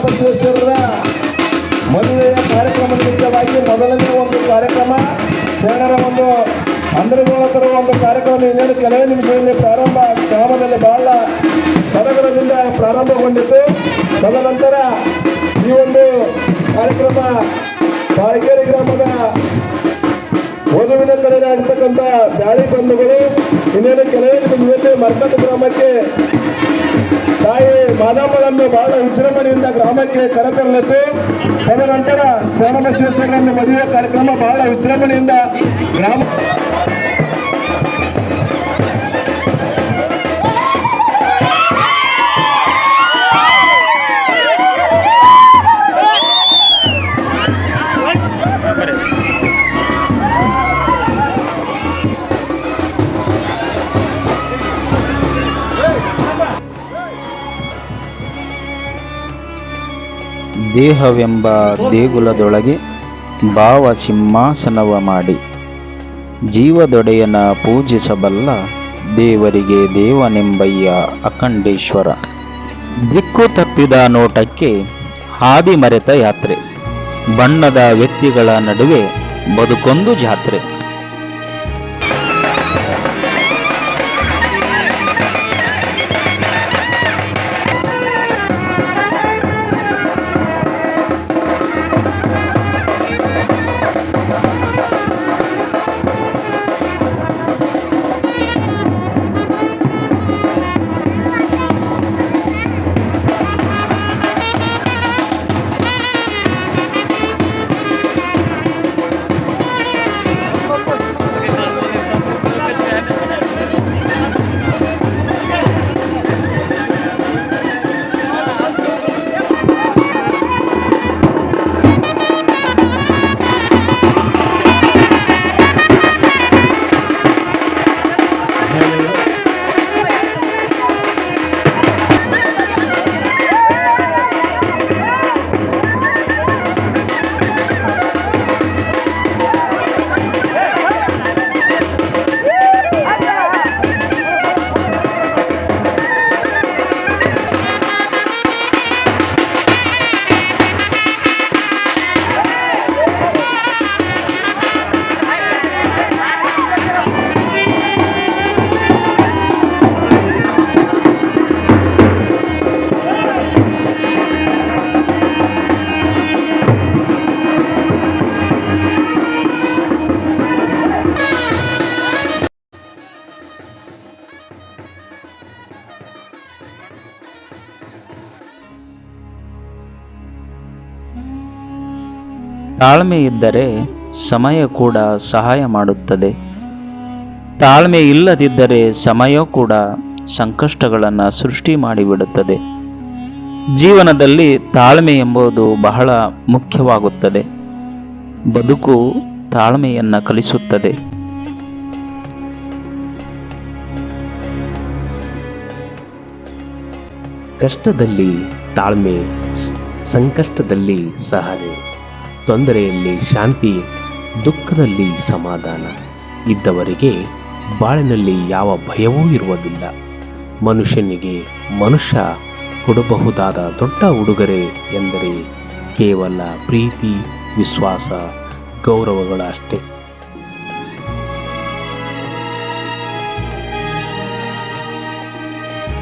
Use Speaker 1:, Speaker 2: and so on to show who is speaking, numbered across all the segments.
Speaker 1: ಶರಣಬಸವೇಶ್ವರರ ಮದುವೆಯ ಕಾರ್ಯಕ್ರಮ ನಿಮಿತ್ತವಾಗಿ ಮೊದಲನೇ ಒಂದು ಕಾರ್ಯಕ್ರಮ, ಶರಣರ ಒಂದು ಅಂದರಗೋಳ ಒಂದು ಕಾರ್ಯಕ್ರಮ ಇನ್ನೇನು ಕೆಲವೇ ನಿಮಿಷದಲ್ಲಿ ಪ್ರಾರಂಭ ಗ್ರಾಮದಲ್ಲಿ ಬಹಳ ಸಡಗರದಿಂದ ಪ್ರಾರಂಭಗೊಂಡಿತು ತದನಂತರ ಈ ಒಂದು ಕಾರ್ಯಕ್ರಮ ತಾಳಕೇರಿ ಗ್ರಾಮದ ವಧುವಿನ ಕಡೆ ಆಗಿರ್ತಕ್ಕಂಥ ಬ್ಯಾಳಿ ಬಂಧುಗಳು, ಇನ್ನೇನು ಕೆಲವೇ ನಿಮಿಷದಲ್ಲಿ ಮರ್ಕಟ್ ಗ್ರಾಮಕ್ಕೆ ತಾಯಿ ಮಾದಮ್ಮಳನ್ನು ಬಹಳ ವಿಜೃಂಭಣೆಯಿಂದ ಗ್ರಾಮಕ್ಕೆ ಕರೆತರಲಿತ್ತು ತದನಂತರ ಶರಣಬಸವೇಶ್ವರರನ್ನು ಮದುವೆ ಕಾರ್ಯಕ್ರಮ ಬಹಳ ವಿಜೃಂಭಣೆಯಿಂದ ಗ್ರಾಮ
Speaker 2: ದೇಹವೆಂಬ ದೇಗುಲದೊಳಗೆ ಭಾವ ಸಿಂಹಾಸನವ ಮಾಡಿ. ಜೀವದೊಡೆಯನ ಪೂಜಿಸಬಲ್ಲ ದೇವರಿಗೆ ದೇವನೆಂಬಯ್ಯ ಅಖಂಡೇಶ್ವರ. ದಿಕ್ಕು ತಪ್ಪಿದ ನೋಟಕ್ಕೆ ಹಾದಿ ಮರೆತ ಯಾತ್ರೆ. ಬಣ್ಣದ ವ್ಯಕ್ತಿಗಳ ನಡುವೆ ಬದುಕೊಂದು ಜಾತ್ರೆ. ತಾಳ್ಮೆ ಇದ್ದರೆ ಸಮಯ ಕೂಡ ಸಹಾಯ ಮಾಡುತ್ತದೆ. ತಾಳ್ಮೆ ಇಲ್ಲದಿದ್ದರೆ ಸಮಯ ಕೂಡ ಸಂಕಷ್ಟಗಳನ್ನು ಸೃಷ್ಟಿ ಮಾಡಿಬಿಡುತ್ತದೆ. ಜೀವನದಲ್ಲಿ ತಾಳ್ಮೆ ಎಂಬುದು ಬಹಳ ಮುಖ್ಯವಾಗುತ್ತದೆ. ಬದುಕು ತಾಳ್ಮೆಯನ್ನು ಕಲಿಸುತ್ತದೆ.
Speaker 3: ಕಷ್ಟದಲ್ಲಿ ತಾಳ್ಮೆ ಸಂಕಷ್ಟದಲ್ಲಿ ಸಹನೆ ತೊಂದರೆಯಲ್ಲಿ ಶಾಂತಿ, ದುಃಖದಲ್ಲಿ ಸಮಾಧಾನ. ಇದ್ದವರಿಗೆ ಬಾಳಿನಲ್ಲಿ ಯಾವ ಭಯವೂ ಇರುವುದಿಲ್ಲ. ಮನುಷ್ಯನಿಗೆ ಮನುಷ್ಯ ಕೊಡಬಹುದಾದ ದೊಡ್ಡ ಉಡುಗೊರೆ ಎಂದರೆ ಕೇವಲ ಪ್ರೀತಿ, ವಿಶ್ವಾಸ, ಗೌರವಗಳಷ್ಟೇ.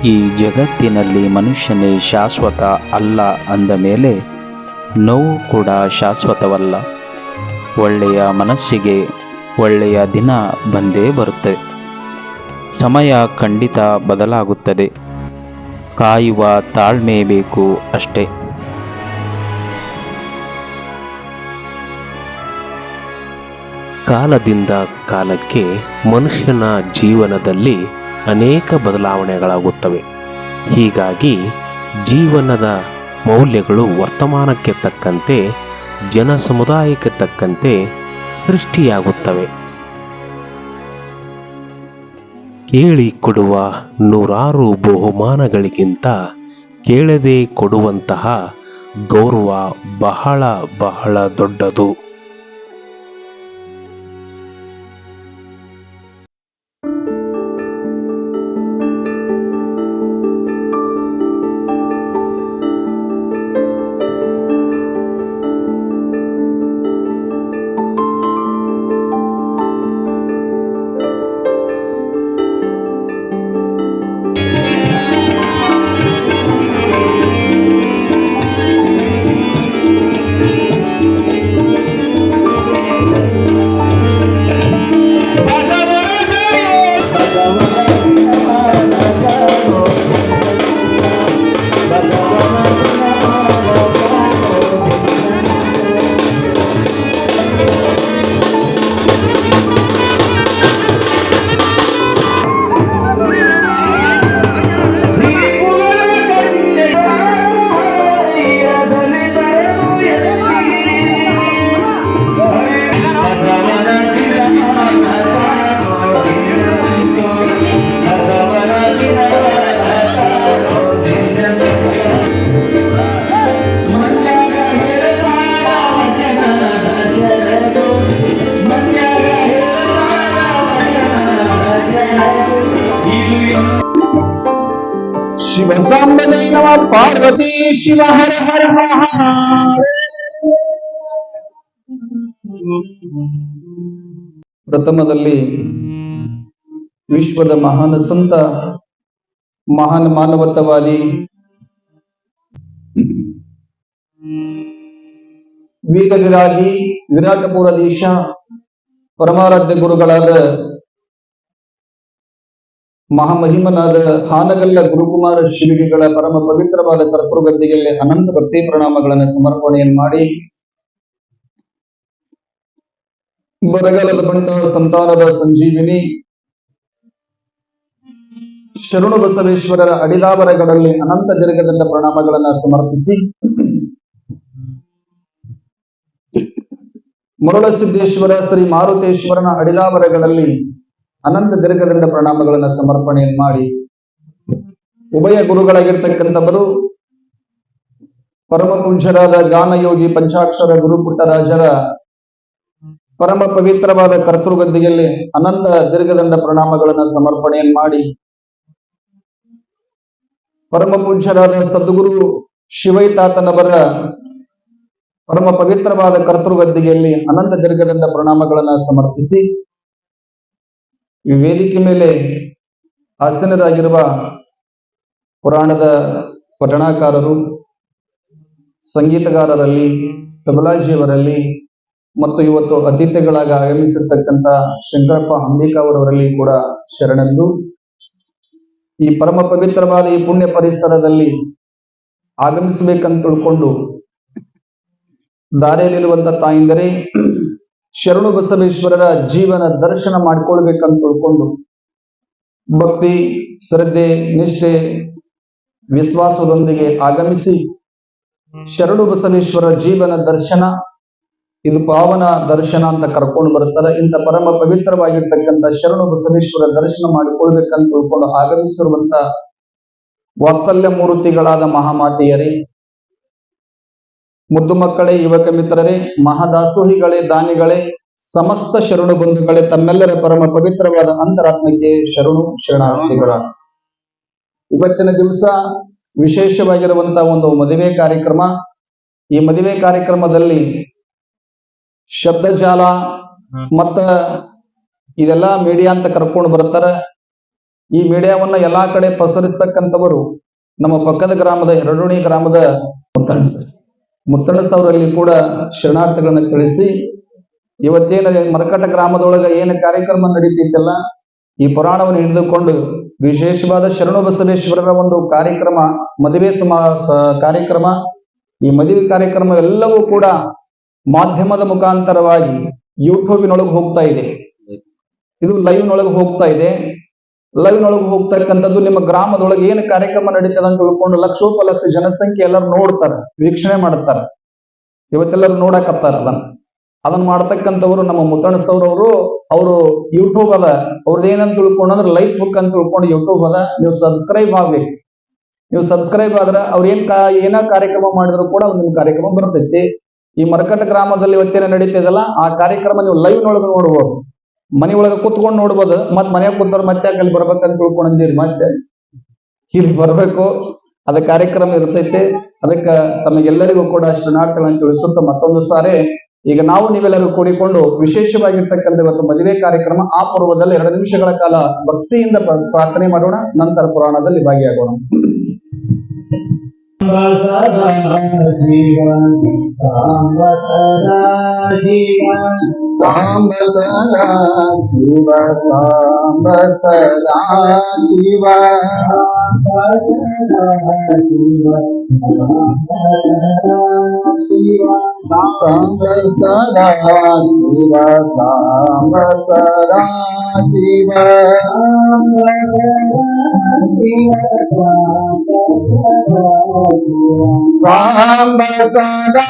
Speaker 2: ಈ ಜಗತ್ತಿನಲ್ಲಿ ಮನುಷ್ಯನೇ ಶಾಶ್ವತ ಅಲ್ಲ ಅಂದ ಮೇಲೆ ನೋವು ಕೂಡ ಶಾಶ್ವತವಲ್ಲ. ಒಳ್ಳೆಯ ಮನಸ್ಸಿಗೆ ಒಳ್ಳೆಯ ದಿನ ಬಂದೇ ಬರುತ್ತೆ. ಸಮಯ ಖಂಡಿತ ಬದಲಾಗುತ್ತದೆ. ಕಾಯುವ ತಾಳ್ಮೆ ಬೇಕು ಅಷ್ಟೇ.
Speaker 3: ಕಾಲದಿಂದ ಕಾಲಕ್ಕೆ ಮನುಷ್ಯನ ಜೀವನದಲ್ಲಿ ಅನೇಕ ಬದಲಾವಣೆಗಳಾಗುತ್ತವೆ. ಹೀಗಾಗಿ ಜೀವನದ ಮೌಲ್ಯಗಳು ವರ್ತಮಾನಕ್ಕೆ ತಕ್ಕಂತೆ ಜನ ಸಮುದಾಯಕ್ಕೆ ತಕ್ಕಂತೆ ಸೃಷ್ಟಿಯಾಗುತ್ತವೆ. ಕೇಳಿ ಕೊಡುವ ನೂರಾರು ಬಹುಮಾನಗಳಿಗಿಂತ ಕೇಳದೆ ಕೊಡುವಂತಹ ಗೌರವ ಬಹಳ ಬಹಳ ದೊಡ್ಡದು.
Speaker 4: ಪಾರ್ವತಿ ಶಿವ ಹರ ಹರ ಪ್ರಥಮದಲ್ಲಿ ವಿಶ್ವದ ಮಹಾನ್ ಸಂತ ಮಹಾನ್ ಮಾನವತವಾದಿ ವಿರಾಟಪುರ ದೇಶ ಪರಮಾರಾಧ್ಯ ಗುರುಗಳಾದ ಮಹಾಮಹಿಮನಾದ ಹಾನಗಲ್ಲ ಗುರುಕುಮಾರ ಶಿವಿಗಳ ಪರಮ ಪವಿತ್ರವಾದ ಕರ್ತೃಗದ್ದಿಗೆಯಲ್ಲಿ ಅನಂತ ಭಕ್ತಿ ಪ್ರಣಾಮಗಳನ್ನು ಸಮರ್ಪಣೆಯನ್ನು ಮಾಡಿ. ಬರಗಾಲದ ಬಂಟ ಸಂತಾನದ ಸಂಜೀವಿನಿ. ಶರಣು ಬಸವೇಶ್ವರರ ಅಡಿದಾವರಗಳಲ್ಲಿ ಅನಂತ ದೀರ್ಘದಂಡ ಪ್ರಣಾಮಗಳನ್ನು ಸಮರ್ಪಿಸಿ. ಮರುಳಸಿದ್ದೇಶ್ವರ ಶ್ರೀ ಮಾರುತೇಶ್ವರನ ಅಡಿದಾವರಗಳಲ್ಲಿ ಅನಂತ ದೀರ್ಘದಂಡ ಪ್ರಣಾಮಗಳನ್ನ ಸಮರ್ಪಣೆಯನ್ನು ಮಾಡಿ ಉಭಯ ಗುರುಗಳಾಗಿರ್ತಕ್ಕಂಥವರು ಪರಮ ಪೂಜ್ಯರಾದ ಗಾನಯೋಗಿ ಪಂಚಾಕ್ಷರ ಗುರು ಪುಟ್ಟರಾಜರ ಪರಮ ಪವಿತ್ರವಾದ ಕರ್ತೃಗದ್ದಿಗೆಯಲ್ಲಿ ಅನಂತ ದೀರ್ಘದಂಡ ಪ್ರಣಾಮಗಳನ್ನ ಸಮರ್ಪಣೆಯನ್ನು ಮಾಡಿ ಪರಮ ಸದ್ಗುರು ಶಿವೈತಾತನವರ ಪರಮ ಪವಿತ್ರವಾದ ಕರ್ತೃಗದ್ದಿಗೆಯಲ್ಲಿ ಅನಂತ ದೀರ್ಘದಂಡ ಪ್ರಣಾಮಗಳನ್ನ ಸಮರ್ಪಿಸಿ ಈ ವೇದಿಕೆ ಮೇಲೆ ಆಸೀನರಾಗಿರುವ ಪುರಾಣದ ಪಠಣಕಾರರು, ಸಂಗೀತಗಾರರಲ್ಲಿ, ತಬಲಾಜಿಯವರಲ್ಲಿ ಮತ್ತು ಇವತ್ತು ಅತಿಥಿಗಳಾಗಿ ಆಗಮಿಸಿರ್ತಕ್ಕಂಥ ಶಂಕರಪ್ಪ ಅಂಬಿಕಾವರವರಲ್ಲಿ ಕೂಡ ಶರಣೆಂದು. ಈ ಪರಮ ಪವಿತ್ರವಾದ ಈ ಪುಣ್ಯ ಪರಿಸರದಲ್ಲಿ ಆಗಮಿಸಬೇಕಂತ ತಿಳ್ಕೊಂಡು ದಾರಿಯಲ್ಲಿರುವಂತ ತಾಯಿಂದರೆ ಶರಣು ಬಸವೇಶ್ವರರ ಜೀವನ ದರ್ಶನ ಮಾಡ್ಕೊಳ್ಬೇಕಂತ ತಿಳ್ಕೊಂಡು ಭಕ್ತಿ, ಶ್ರದ್ಧೆ, ನಿಷ್ಠೆ, ವಿಶ್ವಾಸದೊಂದಿಗೆ ಆಗಮಿಸಿ ಶರಣು ಬಸವೇಶ್ವರ ಜೀವನ ದರ್ಶನ, ಇದು ಪಾವನ ದರ್ಶನ ಅಂತ ಕರ್ಕೊಂಡು ಬರ್ತಾರೆ ಇಂಥ ಪರಮ ಪವಿತ್ರವಾಗಿರ್ತಕ್ಕಂಥ ಶರಣು ಬಸವೇಶ್ವರ ದರ್ಶನ ಮಾಡಿಕೊಳ್ಬೇಕಂತ ತಿಳ್ಕೊಂಡು ಆಗಮಿಸಿರುವಂತ ವಾತ್ಸಲ್ಯ ಮೂರ್ತಿಗಳಾದ ಮಹಾಮಾತೆಯರೇ ಮುದ್ದು ಮಕ್ಕಳೇ, ಯುವಕ ಮಿತ್ರರೇ, ಮಹಾದಾಸೋಹಿಗಳೇ, ದಾನಿಗಳೇ, ಸಮಸ್ತ ಶರಣು ಬಂಧುಗಳೇ, ತಮ್ಮೆಲ್ಲರ ಪರಮ ಪವಿತ್ರವಾದ ಅಂತರಾತ್ಮಕ್ಕೆ ಶರಣು ಶರಣಾರ್ಥಿಗಳ. ಇವತ್ತಿನ ದಿವಸ ವಿಶೇಷವಾಗಿರುವಂತಹ ಒಂದು ಮದುವೆ ಕಾರ್ಯಕ್ರಮ. ಈ ಮದುವೆ ಕಾರ್ಯಕ್ರಮದಲ್ಲಿ ಶಬ್ದಜಾಲ ಮತ್ತ ಇದೆಲ್ಲ ಮೀಡಿಯಾ ಅಂತ ಕರ್ಕೊಂಡು ಬರ್ತಾರೆ. ಈ ಮೀಡಿಯಾವನ್ನ ಎಲ್ಲಾ ಕಡೆ ಪಸರಿಸ್ತಕ್ಕಂಥವರು ನಮ್ಮ ಪಕ್ಕದ ಗ್ರಾಮದ ಎರಡೂಣಿ ಗ್ರಾಮದ ಸರ್. ಮುತ್ತಣ್ಣ ಅವರಲ್ಲಿ ಕೂಡ ಶರಣಾರ್ಥಿಗಳನ್ನ ತಿಳಿಸಿ, ಇವತ್ತೇನ ಮರಕಟ್ಟ ಗ್ರಾಮದೊಳಗ ಏನು ಕಾರ್ಯಕ್ರಮ ನಡೀತಿತ್ತಲ್ಲ, ಈ ಪುರಾಣವನ್ನು ಹಿಡಿದುಕೊಂಡು ವಿಶೇಷವಾದ ಶರಣು ಬಸವೇಶ್ವರರ ಒಂದು ಕಾರ್ಯಕ್ರಮ, ಮದುವೆ ಸಮಾ ಕಾರ್ಯಕ್ರಮ, ಈ ಮದುವೆ ಕಾರ್ಯಕ್ರಮ ಎಲ್ಲವೂ ಕೂಡ ಮಾಧ್ಯಮದ ಮುಖಾಂತರವಾಗಿ ಯೂಟ್ಯೂಬಿನೊಳಗೆ ಹೋಗ್ತಾ ಇದೆ. ಇದು ಲೈವ್ ನೊಳಗೆ ಹೋಗ್ತಾ ಇದೆ. ಲೈವ್ ನೊಳಗೆ ಹೋಗ್ತಕ್ಕಂಥದ್ದು ನಿಮ್ಮ ಗ್ರಾಮದೊಳಗೆ ಏನು ಕಾರ್ಯಕ್ರಮ ನಡೀತದೆ ಅಂತ ತಿಳ್ಕೊಂಡು ಲಕ್ಷೋಪಲಕ್ಷ ಜನಸಂಖ್ಯೆ ಎಲ್ಲರೂ ನೋಡ್ತಾರೆ, ವೀಕ್ಷಣೆ ಮಾಡ್ತಾರೆ. ಇವತ್ತೆಲ್ಲರೂ ನೋಡಕತ್ತಾರ ಅದನ್ನ. ಅದನ್ನ ಮಾಡ್ತಕ್ಕಂಥವ್ರು ನಮ್ಮ ಮುತ್ತಣಸವ್ರವರು ಅವರು ಯೂಟ್ಯೂಬ್ ಅದ. ಅವ್ರದ್ದು ಏನಂತ ತಿಳ್ಕೊಂಡು ಅಂದ್ರೆ ಲೈಫ್ ಬುಕ್ ಅಂತ ತಿಳ್ಕೊಂಡು ಯೂಟ್ಯೂಬ್ ಅದ. ನೀವು ಸಬ್ಸ್ಕ್ರೈಬ್ ಆಗ್ಬೇಕು ನೀವು ಸಬ್ಸ್ಕ್ರೈಬ್ ಆದ್ರೆ ಅವ್ರ ಏನ್ ಕಾ, ಏನ ಕಾರ್ಯಕ್ರಮ ಮಾಡಿದ್ರು ಕೂಡ ನಿಮ್ ಕಾರ್ಯಕ್ರಮ ಬರ್ತೈತಿ. ಈ ಮರಕಟ್ಟ ಗ್ರಾಮದಲ್ಲಿ ಇವತ್ತೇನ ನಡೀತಿದಲ್ಲ ಆ ಕಾರ್ಯಕ್ರಮ ನೀವು ಲೈವ್ ನೊಳಗೆ ನೋಡ್ಬೋದು. ಮನೆ ಒಳಗ ಕುತ್ಕೊಂಡು ನೋಡ್ಬೋದು ಮತ್ ಮನ್ಯಾಗ ಕೂತವ್ರು ಮತ್ತೆ ಅಲ್ಲಿ ಬರ್ಬೇಕಂತ ತಿಳ್ಕೊಂಡು ಅಂದಿರಿ ಮತ್ತೆ ಇಲ್ಲಿ ಬರ್ಬೇಕು, ಅದ ಕಾರ್ಯಕ್ರಮ ಇರ್ತೈತೆ, ಅದಕ್ಕ ತಮಗೆಲ್ಲರಿಗೂ ಕೂಡ ಶರಣಾರ್ಥಿಗಳನ್ನ ತಿಳಿಸುತ್ತ ಮತ್ತೊಂದು ಸಾರಿ, ಈಗ ನಾವು ನೀವೆಲ್ಲರೂ ಕೂಡಿಕೊಂಡು ವಿಶೇಷವಾಗಿರ್ತಕ್ಕಂಥ ಇವತ್ತು ಮದುವೆ ಕಾರ್ಯಕ್ರಮ ಆ ಪೂರ್ವದಲ್ಲಿ ಎರಡು ನಿಮಿಷಗಳ ಕಾಲ ಭಕ್ತಿಯಿಂದ ಪ್ರಾರ್ಥನೆ ಮಾಡೋಣ, ನಂತರ ಪುರಾಣದಲ್ಲಿ ಭಾಗಿಯಾಗೋಣ. சாம்ப சதா சிவ சாம்ப சதா சிவ ಸಾಂಬ ಸದಾ ಶಿವ ಸಾಂಬ ಸದಾ ಶಿವ ಸಾಂಬ ಸದಾ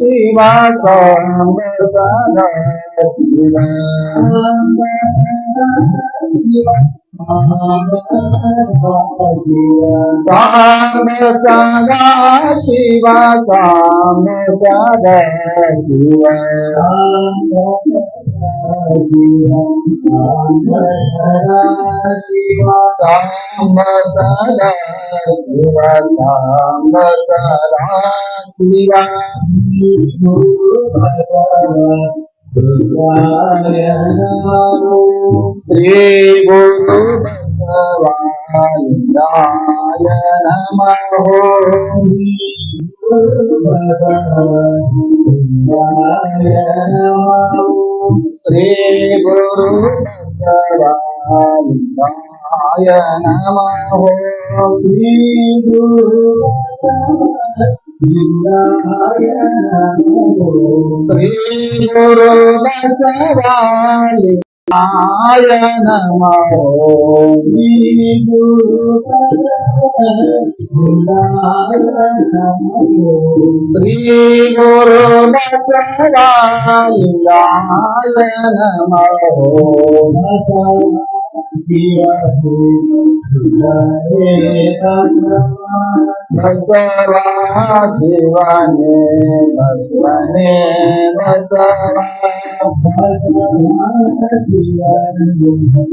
Speaker 4: ಶಿವ ಸಾಂಬ ಸದಾ ಶಿವ साम्य सदा शिवा साम्य सदा शिवा साम्य सदा शिवा साम्य सदा शिवा ಶ್ರೀ ಗುರು ಬಸವಾಲಿಂಗಾಯ ನಮಃ ಶ್ರೀ ಗುರು ಬಸವಾಲಿಂಗಾಯ ನಮಃ ಶ್ರೀ ಗುರು ಶ್ರೀ ಗುರು ಬಸವಾಲಿಂಗಾಯ ನಮಃ ಶ್ರೀ ಗುರು ಶ್ರೀ ಗುರು ಬಸವಾಲಿಂಗಾಯ ನಮಃ